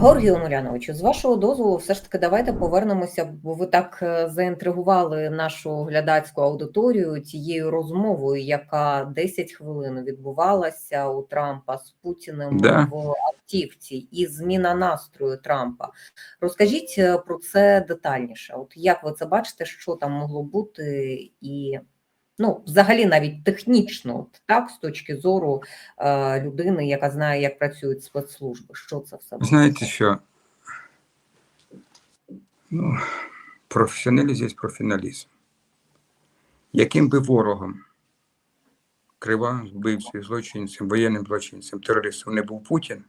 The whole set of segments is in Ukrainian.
Георгію Омеляновичу, з вашого дозволу, все ж таки давайте повернемося, бо ви так е, заінтригували нашу глядацьку аудиторію цією розмовою, яка 10 хвилин відбувалася у Трампа з Путіним Да. в автівці, і зміна настрою Трампа. Розкажіть е, про це детальніше. От як ви це бачите, що там могло бути, і ну, взагалі, навіть технічно, так, з точки зору е, людини, яка знає, як працюють спецслужби, що це все було? Знаєте що? Ну, професіоналізм є професіоналізм. Яким би ворогом, кривавим вбивцем, злочинцем, воєнним злочинцем, терористом не був Путін,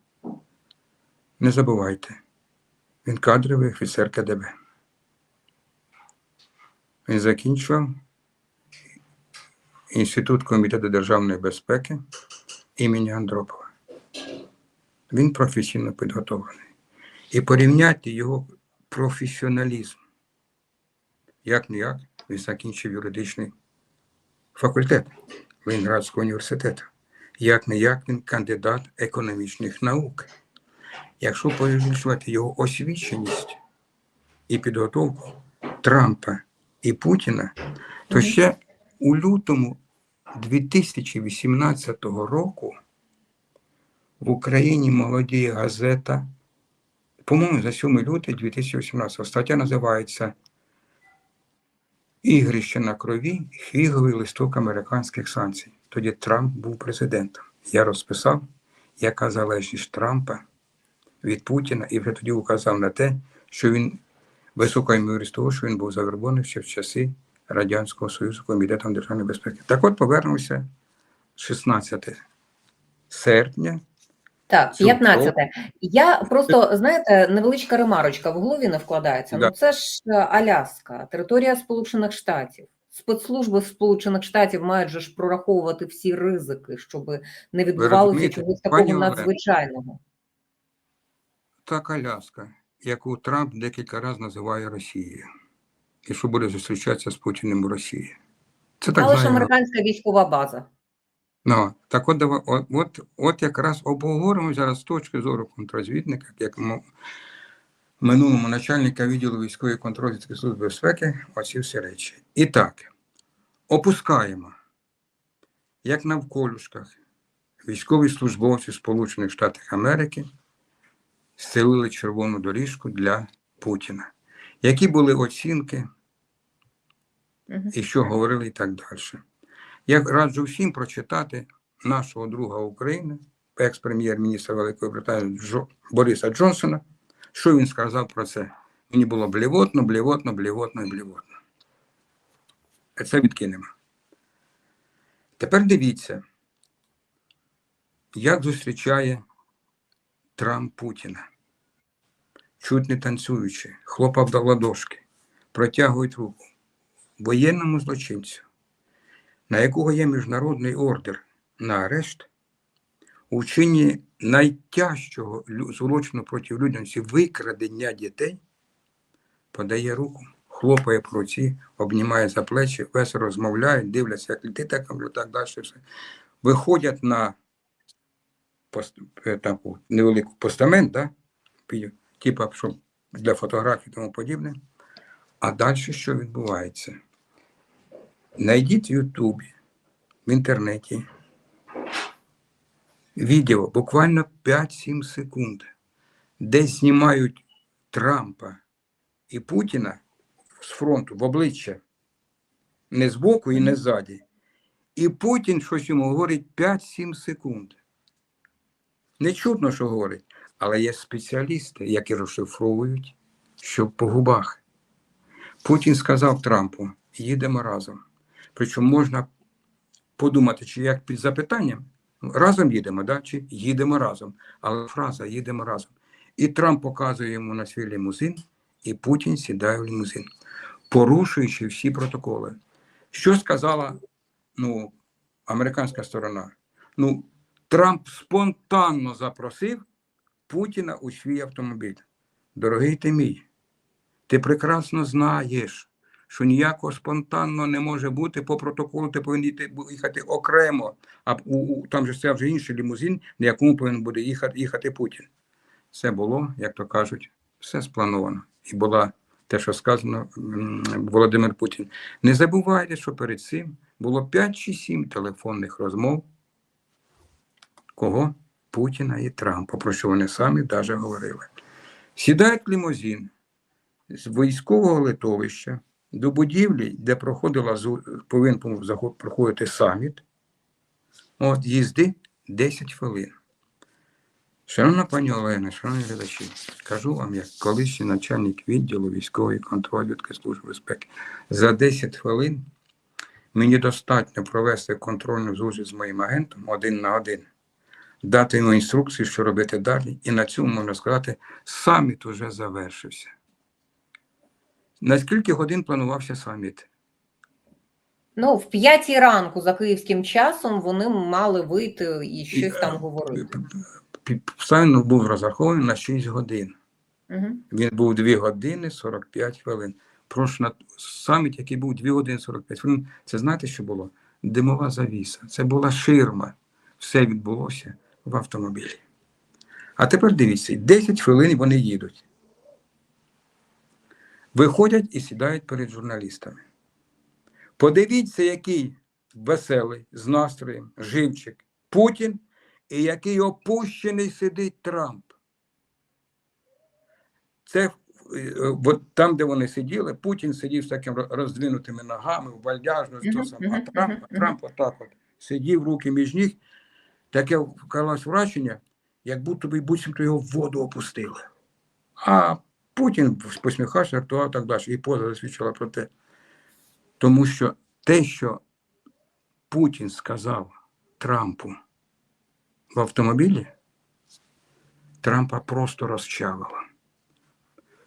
не забувайте, він кадровий офіцер КДБ. Він закінчував Інститут комітету державної безпеки імені Андропова. Він професійно підготовлений. І порівняти його професіоналізм. Як не як, він закінчив юридичний факультет Ленінградського університету. Як не як він кандидат економічних наук. Якщо порівнювати його освіченість і підготовку Трампа і Путіна, то ще у лютому 2018 року в Україні молодіє газета. По-моєму, за 7 лютого 2018 стаття називається Ігрище на крові, фіговий листок американських санкцій. Тоді Трамп був президентом. Я розписав, яка залежність Трампа від Путіна, і вже тоді указав на те, що він висока ймовірність того, що він був завербований ще в часи Радянського Союзу Комітетом державної безпеки. Так от повернемося 16 серпня. Так, Цього 15. Я просто, знаєте, невеличка ремарочка в голові не вкладається. Да. Ну це ж е, Аляска, територія Сполучених Штатів. Спецслужби Сполучених Штатів мають же ж прораховувати всі ризики, щоб не відбувалося чогось такого надзвичайного. Так Аляска, яку Трамп декілька разів називає Росією, і що буде зустрічатися з Путіним у Росії. Це так Але ж американська військова база. Ну, так от, от, от, от якраз обговоримо зараз з точки зору контрозвідника, як минулому начальника відділу військової контрозвідки Служби безпеки, оці всі речі. І так, опускаємо, як навколюшках, військові службовці Сполучених Штатів Америки стелили червону доріжку для Путіна. Які були оцінки, і що говорили, і так далі. Я раджу всім прочитати нашого друга України, екс-прем'єр-міністра Великої Британії Джо, Бориса Джонсона, що він сказав про це. Мені було блівотно, блівотно, блівотно і блівотно. Це відкинемо. Тепер дивіться, як зустрічає Трамп Путіна. Чуть не танцюючи, хлопав до ладошки, протягують руку воєнному злочинцю, на якого є міжнародний ордер на арешт, у вчинні найтяжчого злочину проти людяності викрадення дітей, подає руку, хлопає по руці, обнімає за плечі, весело розмовляють, дивляться, як літи, так, так далі. Все. Виходять на е, невелику постамент, да? Типа, що для фотографій і тому подібне. А далі що відбувається? Найдіть в Ютубі, в інтернеті відео, буквально 5-7 секунд, де знімають Трампа і Путіна з фронту в обличчя, не збоку і не ззаді. І Путін щось йому говорить 5-7 секунд. Не чутно, що говорить, але є спеціалісти, які розшифровують, що по губах. Путін сказав Трампу: їдемо разом. Причому можна подумати, чи як під запитанням разом їдемо, да? чи їдемо разом. Але фраза їдемо разом. І Трамп показує йому на свій лімузин, і Путін сідає в лімузин, порушуючи всі протоколи. Що сказала ну, американська сторона? Ну, Трамп спонтанно запросив Путіна у свій автомобіль. Дорогий ти мій, ти прекрасно знаєш, що ніякого спонтанно не може бути по протоколу, ти повинен йти, їхати окремо, а у, у, там же стояв вже інший лімузин, на якому повинен буде їхати, їхати Путін. Все було, як то кажуть, все сплановано. І була те, що сказано Володимир Путін. Не забувайте, що перед цим було 5 чи 7 телефонних розмов. Кого? Путіна і Трампа, про що вони самі навіть говорили. Сідають лімузин з військового литовища до будівлі, де проходила повинен проходити саміт. От їзди 10 хвилин. Шановна пані Олена, шановні глядачі, кажу вам, як колишній начальник відділу військової контррозвідки Служби безпеки, за 10 хвилин мені достатньо провести контрольну зустріч з моїм агентом один на один, дати йому інструкції, що робити далі, і на цьому можна сказати, саміт уже завершився. На скільки годин планувався саміт? Ну, в п'ятій ранку за київським часом вони мали вийти і щось там говорити. Пі- Саміт був розрахований на 6 годин. Угу. Він був 2 години 45 хвилин. Прошу на саміт, який був 2 години 45 хвилин, це знаєте, що було? Димова завіса. Це була ширма. Все відбулося в автомобілі. А тепер дивіться, 10 хвилин вони їдуть. Виходять і сідають перед журналістами. Подивіться, який веселий, з настроєм, живчик Путін і який опущений сидить Трамп. Це е, от там, де вони сиділи, Путін сидів з такими роздвинутими ногами, в вальяжно, то а Трамп, мгм, Трамп отак от сидів, руки між ніг. Таке вкалось враження, як будто би буцімто його в воду опустили. А Путін посміхався, то так далі. І поза засвідчила про те. Тому що те, що Путін сказав Трампу в автомобілі, Трампа просто розчавило.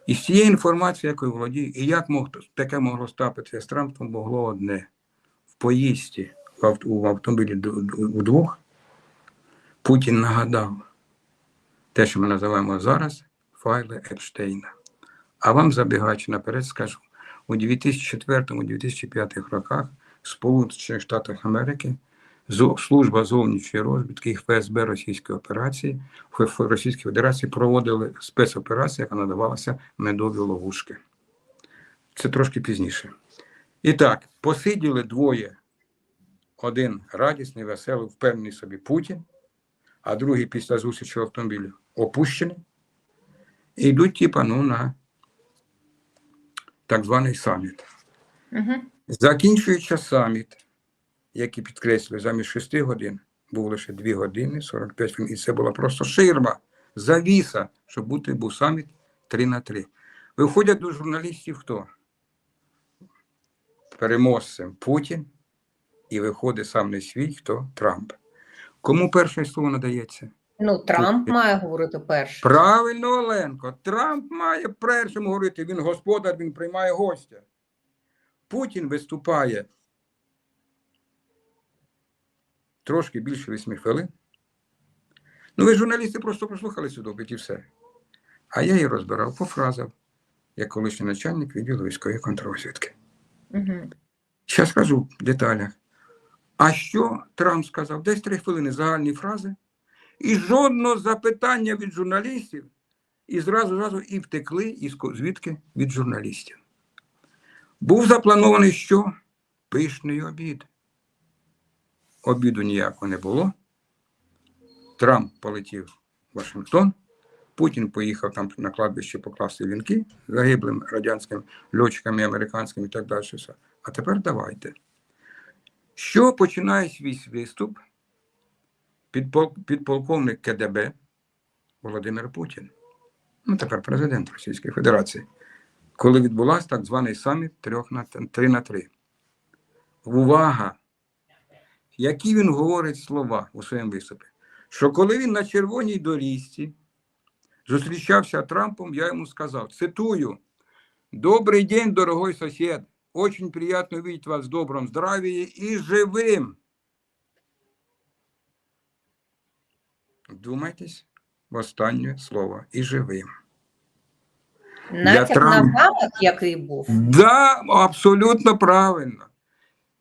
І з цієї інформації, якою володію, і як мог, таке могло стапитися з Трампом, могло одне. В поїзді в, автомобілі вдвох Путін нагадав те, що ми називаємо зараз файли Епштейна. А вам, забігаючи наперед, скажу, у 2004-2005 роках в Сполучених Штатах Америки служба зовнішньої розвідки ФСБ Російської операції в Російській Федерації проводили спецоперацію, яка надавалася медові ловушки. Це трошки пізніше. І так, посиділи двоє. Один радісний, веселий, впевнений собі Путін, а другий після зустрічі в автомобілі опущений. І йдуть, типа, ну, на так званий саміт. Угу. Закінчуючи саміт, який підкреслює замість 6 годин, був лише 2 години 45 хвилин. І це була просто ширма, завіса, щоб бути був саміт 3 на 3. Виходять до журналістів хто? Переможцем Путін і виходить сам не свій, хто Трамп. Кому перше слово надається? Ну, Трамп має говорити перший. Правильно, Оленко. Трамп має першим говорити. Він господар, він приймає гостя. Путін виступає трошки більше восьми хвилин. Ну, ви журналісти просто послухали цю доповідь і все. А я її розбирав по фразам, як колишній начальник відділу військової контррозвідки. Угу. Зараз скажу в деталях. А що Трамп сказав? Десь три хвилини загальні фрази, і жодного запитання від журналістів, і зразу зразу і втекли ко- звідки від журналістів. Був запланований що? Пишний обід. Обіду ніякого не було. Трамп полетів в Вашингтон. Путін поїхав там на кладбище покласти вінки загиблим радянським льотчикам і американським і так далі. А тепер давайте. Що починає свій виступ підпол- підполковник КДБ Володимир Путін, ну тепер президент Російської Федерації, коли відбулася так званий саміт трьох на 3 на 3. Увага! Які він говорить слова у своєму виступі? Що коли він на червоній доріжці зустрічався Трампом, я йому сказав, цитую, Добрый день, дорогой сосед. Очень приятно видеть вас в добром здравии и живым. Думайтесь в останнє слово і живим. Натяк на Трампа. замах, який був. Да, абсолютно правильно.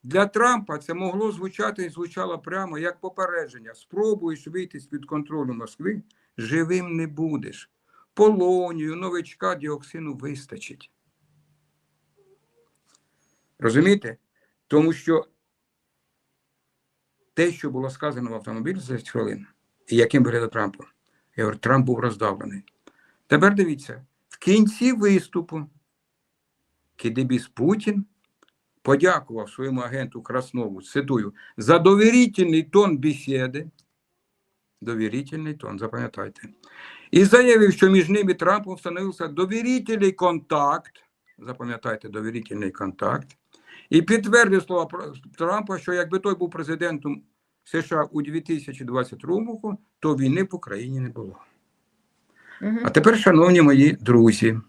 Для Трампа це могло звучати і звучало прямо як попередження. Спробуєш вийти з-під контролю Москви, живим не будеш. полонію, новичка, діоксину вистачить. Розумієте? Тому що те, що було сказано в автомобілі за 10 хвилин, і яким виглядав Трамп, я говорю, Трамп був роздавлений. Тепер дивіться, в кінці виступу Кидебіс Путін подякував своєму агенту Краснову, цитую, за довірительний тон бесіди, довірительний тон, запам'ятайте, і заявив, що між ними Трампом встановився довірительний контакт, запам'ятайте, довірительний контакт, і підтвердив слова Трампа, що якби той був президентом США у 2022 році, то війни в Україні не було. А тепер, шановні мої друзі,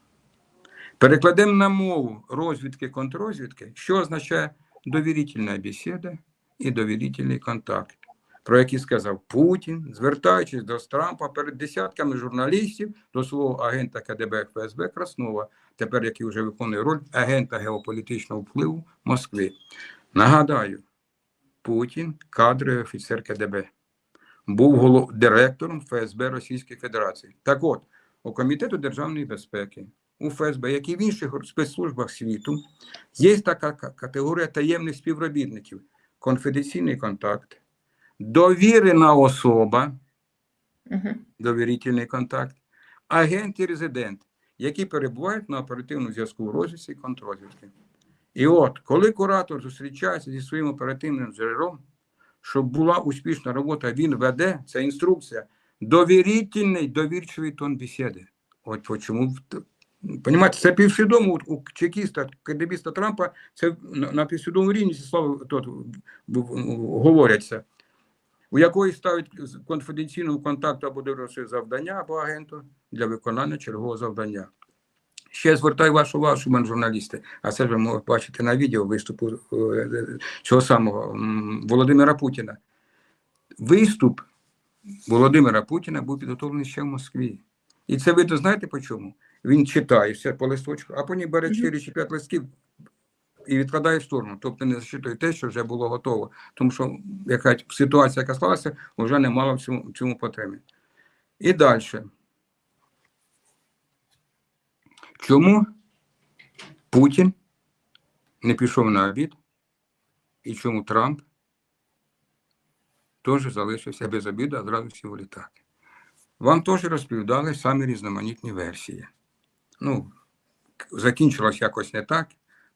перекладемо на мову розвідки контррозвідки, що означає довірительна бесіда і довірительний контакт, про який сказав Путін, звертаючись до Трампа перед десятками журналістів до свого агента КДБ ФСБ Краснова, тепер який вже виконує роль агента геополітичного впливу Москви. Нагадаю, Путін кадровий офіцер КДБ був голов... директором ФСБ Російської Федерації. Так от, у Комітету державної безпеки, у ФСБ, як і в інших спецслужбах світу, є така категорія таємних співробітників: конфіденційний контакт, довірена особа, довірительний контакт, агент і резидент, які перебувають на оперативному зв'язку розвідці і контрозвідки. І от, коли куратор зустрічається зі своїм оперативним джерелом, щоб була успішна робота, він веде, це інструкція, довірительний, довірчивий тон бесіди. От по чому в- Понімаєте, це півсвідомо у- чекіста, КДБіста Трампа, це на півсвідомому рівні в- в- говоряться, у якої ставить з конфіденційного контакту або доросле завдання або агенту для виконання чергового завдання. Ще звертаю вашу увагу, шуман журналісти, а це ви можете бачити на відео виступу е, цього самого Володимира Путіна. Виступ Володимира Путіна був підготовлений ще в Москві. І це видно, знаєте по чому? Він читає все по листочку, а потім бере 4 чи 5 листків і відкладає в сторону. Тобто не зачитує те, що вже було готово. Тому що яка ситуація, яка склалася, вже не мала в цьому, в цьому потреби. І далі. Чому Путін не пішов на обід? І чому Трамп теж залишився без обіду, а зразу сів у? Вам теж розповідали самі різноманітні версії. Ну, закінчилось якось не так,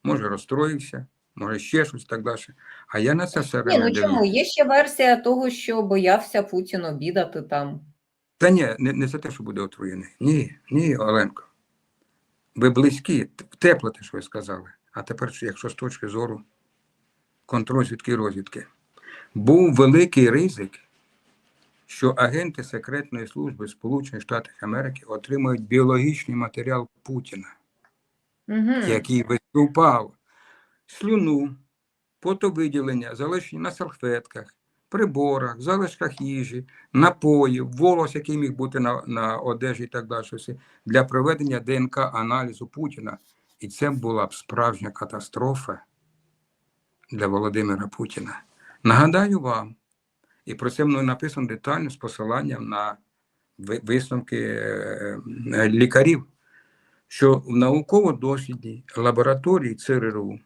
може розстроївся, може ще щось так далі. А я на це все Ні, ну чому? дивлюсь. Є ще версія того, що боявся Путін обідати там. Та ні, не, не за те, що буде отруєний. Ні, ні, Оленко. Ви близькі, тепло те, що ви сказали. А тепер, якщо з точки зору контрозвідки і розвідки, був великий ризик, що агенти секретної служби Сполучених Штатів Америки отримають біологічний матеріал Путіна, Угу. який виступав слюну, потовиділення, залишені на салфетках, приборах, залишках їжі, напоїв, волос, який міг бути на, на одежі і так далі, для проведення ДНК-аналізу Путіна. І це була б справжня катастрофа для Володимира Путіна. Нагадаю вам, і про це мною написано детально з посиланням на висновки е, е, лікарів, що в науково-дослідній лабораторії ЦРУ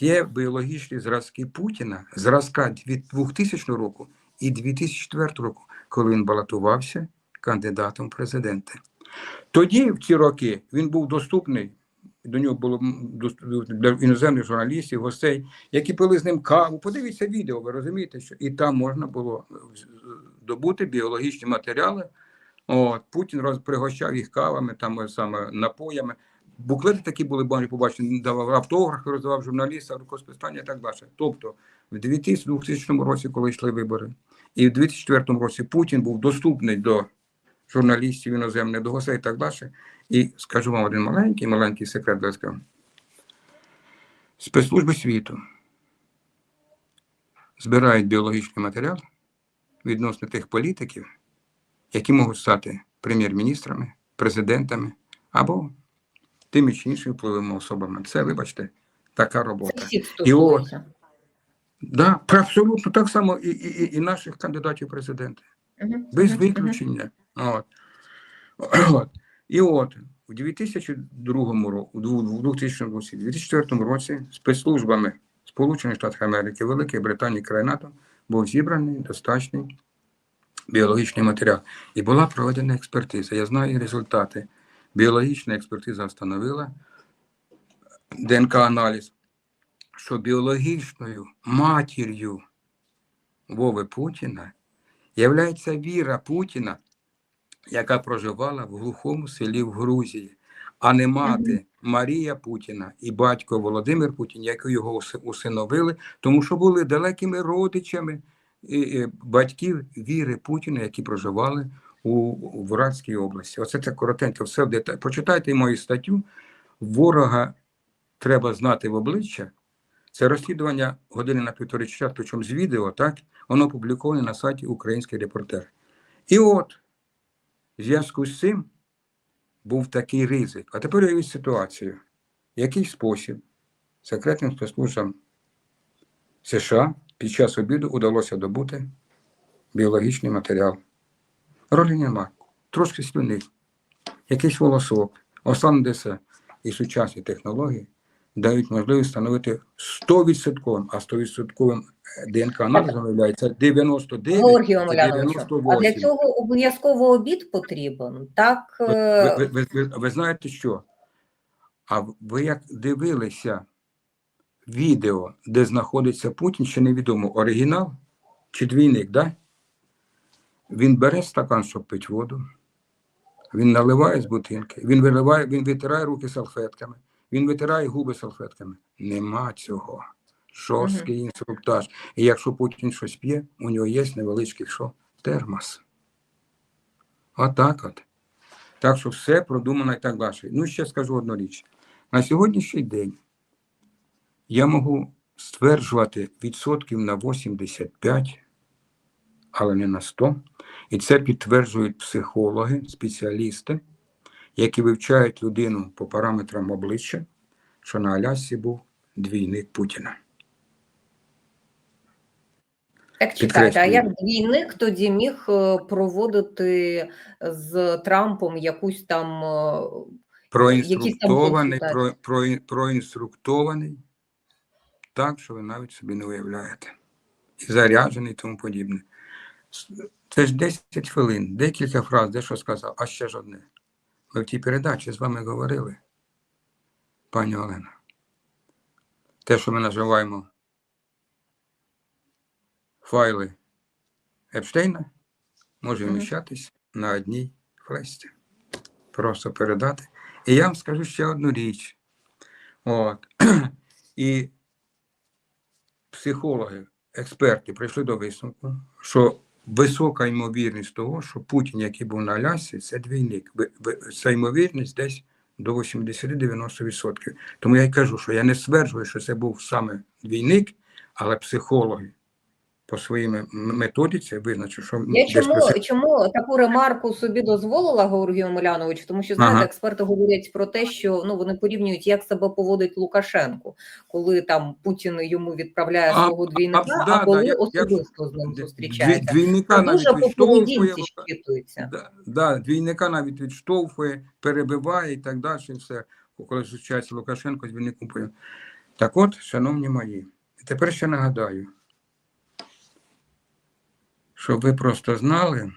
є біологічні зразки Путіна, зразка дві- 2000 року і 2004 року, коли він балотувався кандидатом в президенти. Тоді, в ці роки, він був доступний. До нього було для іноземних журналістів, гостей, які пили з ним каву. Подивіться відео, ви розумієте, що і там можна було е, добути біологічні матеріали. От, Путін роз, пригощав їх кавами, там е, саме напоями. Буклети такі були, бачили, побачені, давав автографи, роздавав журналістам, рукосписання і так далі. Тобто, в 2000 році, коли йшли вибори, і в 2004 році Путін був доступний до журналістів іноземних, до гостей і так далі. І скажу вам один маленький, маленький секрет, будь ласка. Спецслужби світу збирають біологічний матеріал відносно тих політиків, які можуть стати прем'єр-міністрами, президентами або тими чи іншими впливовими особами. Це, вибачте, така робота. І от, да, абсолютно так само і, і, і- наших кандидатів в президенти Мгм, без виключення. От. От. І от у 2002 році, у 2000 році, 2004 році спецслужбами Сполучених Штатів Америки, Великої Британії, країн НАТО був зібраний достатній біологічний матеріал. І була проведена експертиза. Я знаю результати. Біологічна експертиза встановила ДНК-аналіз, що біологічною матір'ю Вови Путіна являється віра Путіна, яка проживала в глухому селі в Грузії, а не мати Марія Путіна і батько Володимир Путін, які його усиновили, тому що були далекими родичами батьків віри Путіна, які проживали у, Врадській області. Оце це коротенько, все в деталі. Почитайте мою статтю. Ворога треба знати в обличчя. Це розслідування години на півтори часу, причому з відео, так, воно опубліковане на сайті Український репортер. І от, в зв'язку з цим був такий ризик. А тепер уявіть ситуацію. Який спосіб секретним спецслужбам США під час обіду удалося добути біологічний матеріал. Ролі нема. Трошки слюни, якийсь волосок, основне все. І сучасні технології дають можливість встановити 100%, а 100% ДНК-аналізом виявляється 99 Георгію це Омеляновичу, а для цього обов'язково обід потрібен. Так, Ви, е, ви, ви, ви, ви знаєте що? А ви як дивилися відео, де знаходиться Путін, ще невідомо, оригінал чи двійник, да? Він бере стакан, щоб пити воду, він наливає з бутинки, він виливає, він витирає руки салфетками, він витирає губи салфетками. Нема цього. Жорсткий інструктаж. І якщо Путін щось п'є, у нього є невеличкий що? Термос. Отак от. Так що все продумано і так далі. Ну, ще скажу одну річ. На сьогоднішній день я можу стверджувати відсотків на 85, але не на 100. І це підтверджують психологи, спеціалісти, які вивчають людину по параметрам обличчя, що на Алясці був двійник Путіна. як чекайте, а як двійник тоді міг е, проводити з Трампом якусь там е, Проінструктований, консультації? про, про, проінструктований, так, що ви навіть собі не уявляєте. І заряджений і тому подібне. Це ж 10 хвилин, декілька фраз, де що сказав, а ще ж одне. Ми в тій передачі з вами говорили, пані Олена. Те, що ми називаємо файли Епштейна, може вміщатись на одній флесті. Просто передати. І я вам скажу ще одну річ. От. І психологи, експерти прийшли до висновку, що висока ймовірність того, що Путін, який був на Алясі, це двійник. Ця ймовірність десь до 80-90%. Тому я й кажу, що я не стверджую, що це був саме двійник, але психологи по своїй методиці визначили, що Я чому, про чому таку ремарку собі дозволила Георгію Омеляновичу? Тому що знаєте, Ага. експерти говорять про те, що ну вони порівнюють, як себе поводить Лукашенко, коли там Путін йому відправляє А, свого двійника, а, а, да, да, коли як- особисто з ним зустрічається. Двійника навіть дуже відштовхує. Да, да, двійника навіть відштовхує, перебиває і так далі. І все. Коли зустрічається Лукашенко з двійником. Так от, шановні мої, тепер ще нагадаю, щоб ви просто знали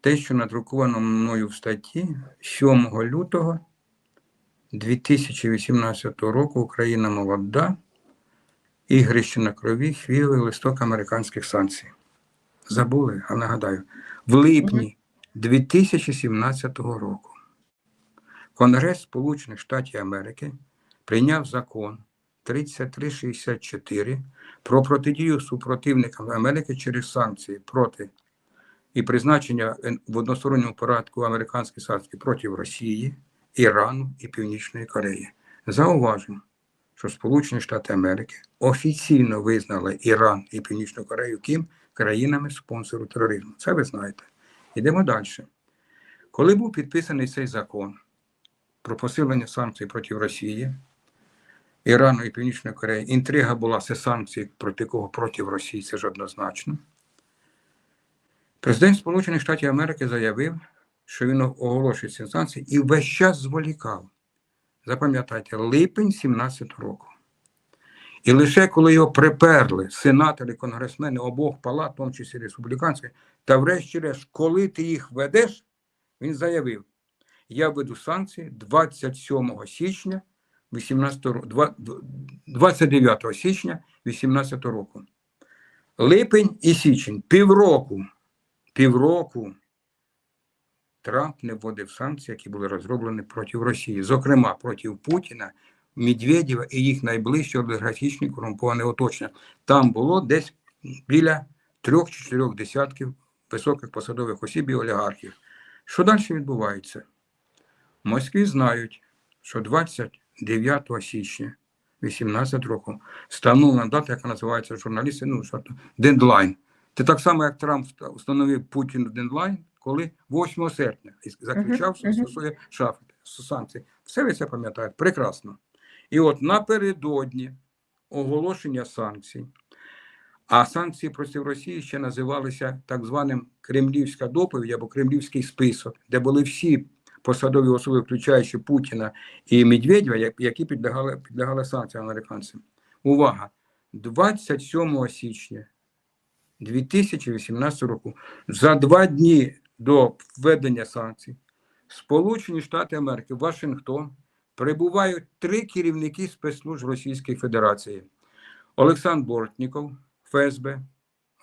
те, що надруковано мною в статті 7 лютого 2018 року Україна молода, ігрище на крові, хвілий листок американських санкцій. Забули, а нагадаю, в липні 2017 року Конгрес Сполучених Штатів Америки прийняв закон 3364 про протидію супротивникам Америки через санкції проти і призначення в односторонньому порядку американських санкцій проти Росії, Ірану і Північної Кореї. Зауважимо, що Сполучені Штати Америки офіційно визнали Іран і Північну Корею ким країнами спонсору тероризму. Це ви знаєте. Йдемо далі. Коли був підписаний цей закон про посилення санкцій проти Росії, Ірану і Північної Кореї, інтрига була це санкції проти кого проти Росії, це ж однозначно. Президент Сполучених Штатів Америки заявив, що він оголошує ці санкції і весь час зволікав. Запам'ятайте, липень 17 року. І лише коли його приперли сенатори, конгресмени обох палат, в тому числі республіканської, та врешті-решт, коли ти їх ведеш, він заявив: я веду санкції 27 січня 18 29 січня 18 року. Липень і січень, півроку, півроку Трамп не вводив санкції, які були розроблені проти Росії, зокрема проти Путіна, Медведєва і їх найближчі олігархічні корумповані оточення. Там було десь біля трьох чи чотирьох десятків високих посадових осіб і олігархів. Що далі відбувається? В Москві знають, що 29 січня 18 року встановлена дата, яка називається журналісти, ну, що то, дедлайн. Це так само, як Трамп вста- встановив Путіну дедлайн, коли 8 серпня і заключав свої шафи санкції. Все ви це пам'ятаєте? Прекрасно. І от напередодні оголошення санкцій, а санкції проти Росії ще називалися так званим Кремлівська доповідь або Кремлівський список, де були всі посадові особи, включаючи Путіна і Медведєва, які підлягали, підлягали санкціям американцям. Увага! 27 січня 2018 року, за два дні до введення санкцій, Сполучені Штати Америки, Вашингтон, прибувають три керівники спецслужб Російської Федерації: Олександр Бортніков, ФСБ,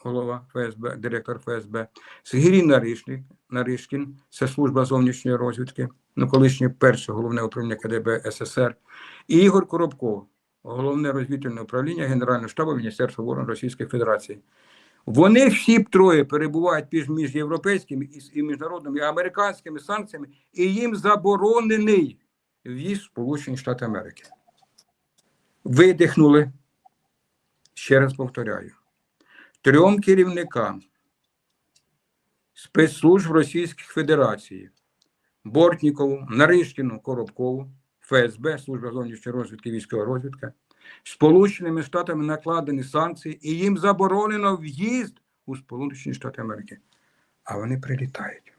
голова ФСБ, директор ФСБ, Сергій Наришник, Наришкін, це служба зовнішньої розвідки, ну колишнє перше головне управління КДБ СССР, і Ігор Коробков, головне розвідувальне управління Генерального штабу Міністерства оборони Російської Федерації. Вони всі троє перебувають між, між європейськими і, міжнародними і американськими санкціями, і їм заборонений в'їзд Сполучені Штати Америки. Видихнули, ще раз повторяю, трьом керівникам спецслужб Російської Федерації Бортнікову, Наришкіну, Коробкову, ФСБ, Служба зовнішньої розвідки, військова розвідка, Сполученими Штатами накладені санкції, і їм заборонено в'їзд у Сполучені Штати Америки. А вони прилітають.